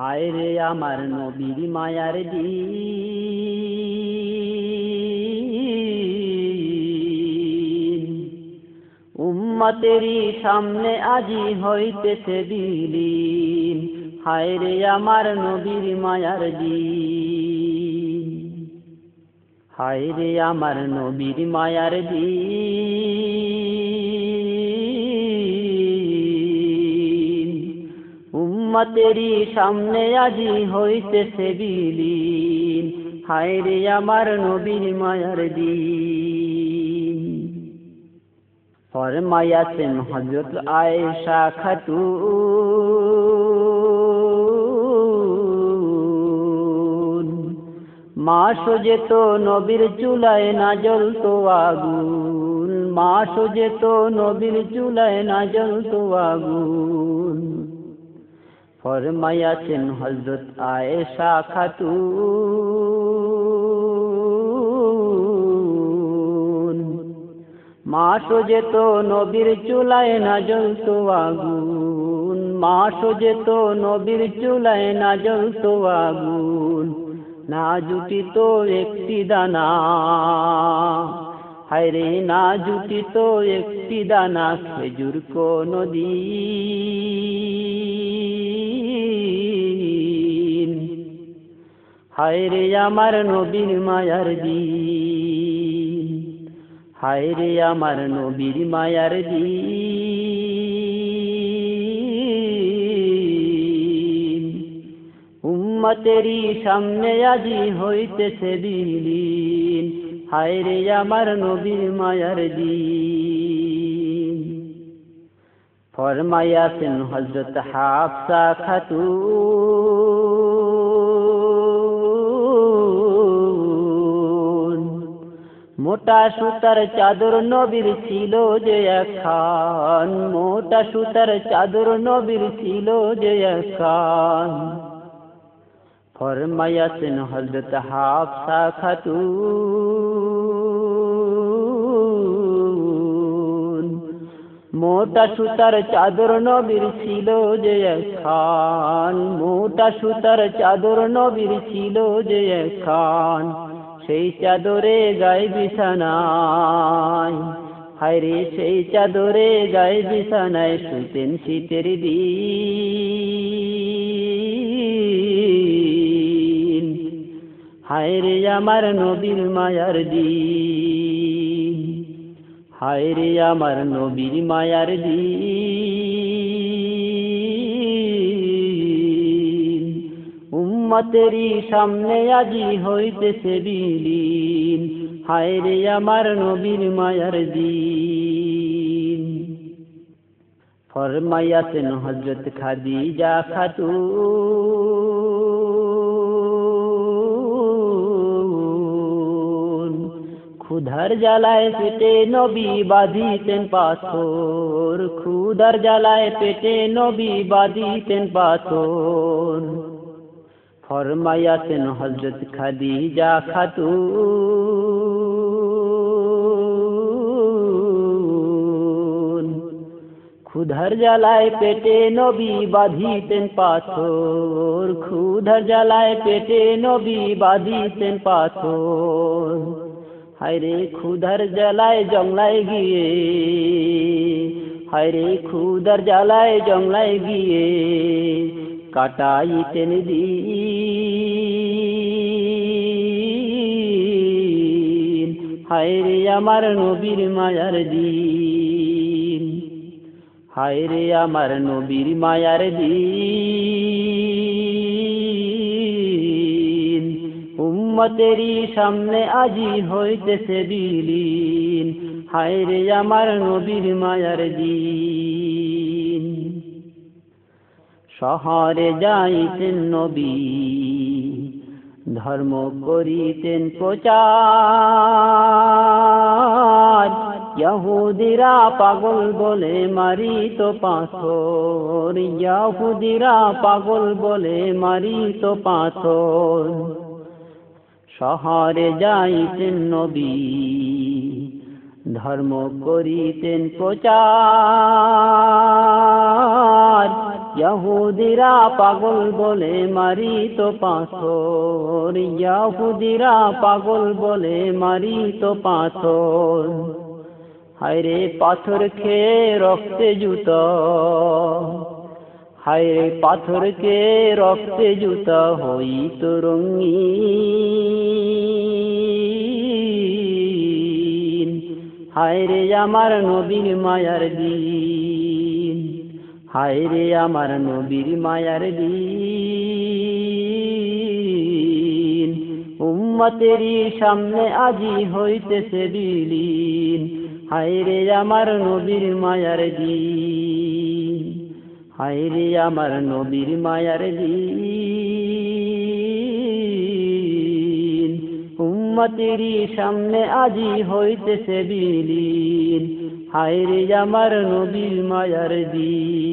হায় রে আমার নবীর মায়ার দিন। উম্মতেরই সামনে আজি হইতেছে বিলীন। হায় রে আমার নবীর মায়ার দিন। হায় রে আমার নবীর মায়ার দিন। উম্মতেরই সামনে আজি হইতেছে বিলীন। হায় রে আমার নবীর মায়ার দিন। ফরমায়াছেন হজরত আয়েশা খাতুন। মা যেত নবীর চুলায় না জ্বলতো আগুন। মা যেত নবীর চুলায় না জ্বলতো আগুন। ফরমায়াছেন হজরত আয়েশা খাতুন। মা যেত নবীর চুলায় না জ্বলতো আগুন। মা যেত নবীর চুলায় না জ্বলতো আগুন। না জুটিত একটি দানা। হায়রে, না জুটিত একটি দানা খেজুর কোনদিন হায়রে আমার নবীর মায়ার দিন হায়রে আমার নবীর মায়ার দিন উম্মতেরই সামনে আজি হইতেছে বিলীন। হায়রে আমার নবীর মায়ার দিন ফরমায়াছেন হজরত হাফসা খাতুন। মোটা সুতার চাদর নবীর ছিল যে খান মোটা সুতার চাদর নবীর ছিল যে একখান। ফরমায়াছেন হজরত হাফসা খাতুন। মোটা সুতার চাদর নবীর ছিল যে খান মোটা সুতার চাদর নবীর ছিল যে খান সেই চাদরে গায়ে বিছানায়। হায়রে সেই চাদরে গায়ে বিছানায় শুতেন শীতের দিন। হায়রে আমার নবীর মায়ার দিন। হায়রে আমার নবীর মায়ার দিন। উম্মতেরই সামনে আজি হইতেছে বিলীন। হায়রে আমার নবীর মায়ার দিন। ফরমায়াছেন হজরত খাদিজা খাতুন। ক্ষুধার জ্বালায় পেটে নবী বাঁধিতেন পাথর। ক্ষুধার জ্বালায় পেটে নবী বাঁধিতেন পাথর। ফরমায়াছেন হজরত খাদিজা খাতুন ক্ষুধার জ্বালায় পেটে নবী বাঁধিতেন পাথর ক্ষুধার জ্বালায় পেটে নবী বাঁধিতেন পাথর হায়রে ক্ষুধার জ্বালায় জংলায় গিয়ে হায়রে ক্ষুধার জ্বালায় জংলায় গিয়ে কাটাইতেন দিন হায়রে আমার নবীর মায়ার দিন। হায়রে আমার নবীর মায়ার দিন। উম্মতেরই সামনে আজি হইতেছে বিলীন। হায়রে আমার নবীর মায়ার দিন। শহরে যাইতেন নবী, ধর্ম করিতেন প্রচার। ইহুদিরা পাগল বলে মারিত পাথর ইহুদিরা পাগল বলে মারিত পাথর। শহরে যাইতেন নবী, ধর্ম করিতেন প্রচার। ইয়াহুদিরা পাগল বলে মারি তো পাথর। ইয়াহুদিরা পাগল বলে মারি তো পাথর। হায়রে পাথর খেয়ে রক্তে জুত? হায়রে পাথর খেয়ে রক্তে জুত? হই তো রঙিন। হায়রে আমার নবীর মায়ার দিন। হায়রে আমার নবীর মায়ার দিন। উম্মতেরই সামনে আজি হইতেছে বিলীন। হায়রে আমার নবীর মায়ার দিন। হায়রে আমার নবীর মায়ার দিন। উম্মতেরই সামনে আজি হইতেছে বিলীন। হায়রে আমার নবীর মায়ার দিন।